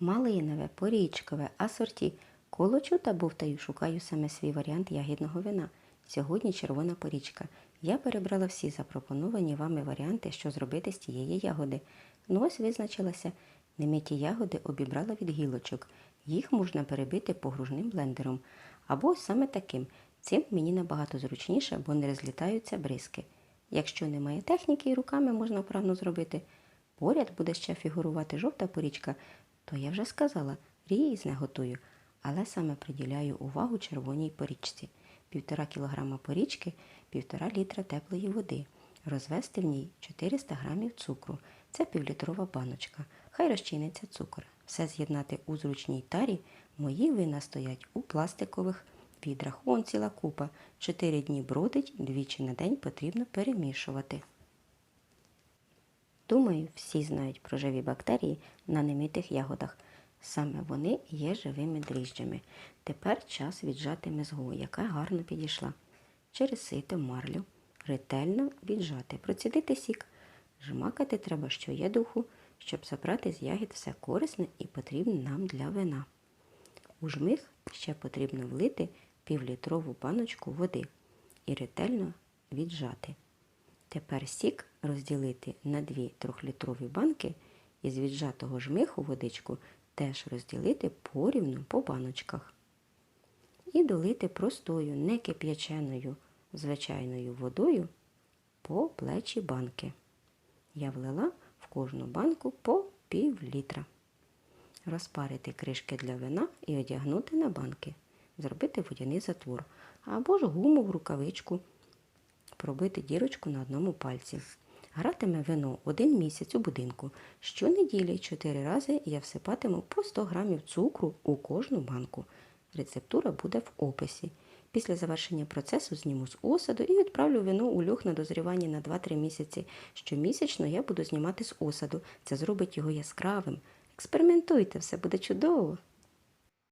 Малинове, порічкове, асорті. Колочу та бовтаю, шукаю саме свій варіант ягідного вина. Сьогодні червона порічка. Я перебрала всі запропоновані вами варіанти, що зробити з тієї ягоди. Ну ось визначилася. Немиті ягоди обібрала від гілочок. Їх можна перебити погружним блендером. Або ось саме таким. Цим мені набагато зручніше, бо не розлітаються бризки. Якщо немає техніки і руками можна вправно зробити, поряд буде ще фігурувати жовта порічка, то я вже сказала, різне готую, але саме приділяю увагу червоній порічці. Півтора кілограма порічки, півтора літра теплої води. Розвести в ній 400 грамів цукру. Це півлітрова баночка. Хай розчиниться цукор. Все з'єднати у зручній тарі. Мої вина стоять у пластикових відрах. Он ціла купа. Чотири дні бродить, двічі на день потрібно перемішувати. Думаю, всі знають про живі бактерії на немитих ягодах. Саме вони є живими дріжджами. Тепер час віджати мезгу, яка гарно підійшла. Через сито марлю ретельно віджати, процідити сік. Жмакати треба, що є духу, щоб забрати з ягід все корисне і потрібне нам для вина. У жмих ще потрібно влити півлітрову баночку води і ретельно віджати. Тепер сік розділити на дві трьохлітрові банки і з віджатого жмиху водичку теж розділити порівну по баночках. І долити простою, не кип'яченою, звичайною водою по плечі банки. Я влила в кожну банку по пів літра. Розпарити кришки для вина і одягнути на банки. Зробити водяний затвор або ж гуму в рукавичку пробити дірочку на одному пальці. Гратиме вино один місяць у будинку. Щонеділі чотири рази я всипатиму по 100 грамів цукру у кожну банку. Рецептура буде в описі. Після завершення процесу зніму з осаду і відправлю вино у льох на дозрівання на 2-3 місяці. Щомісячно я буду знімати з осаду. Це зробить його яскравим. Експериментуйте, все буде чудово.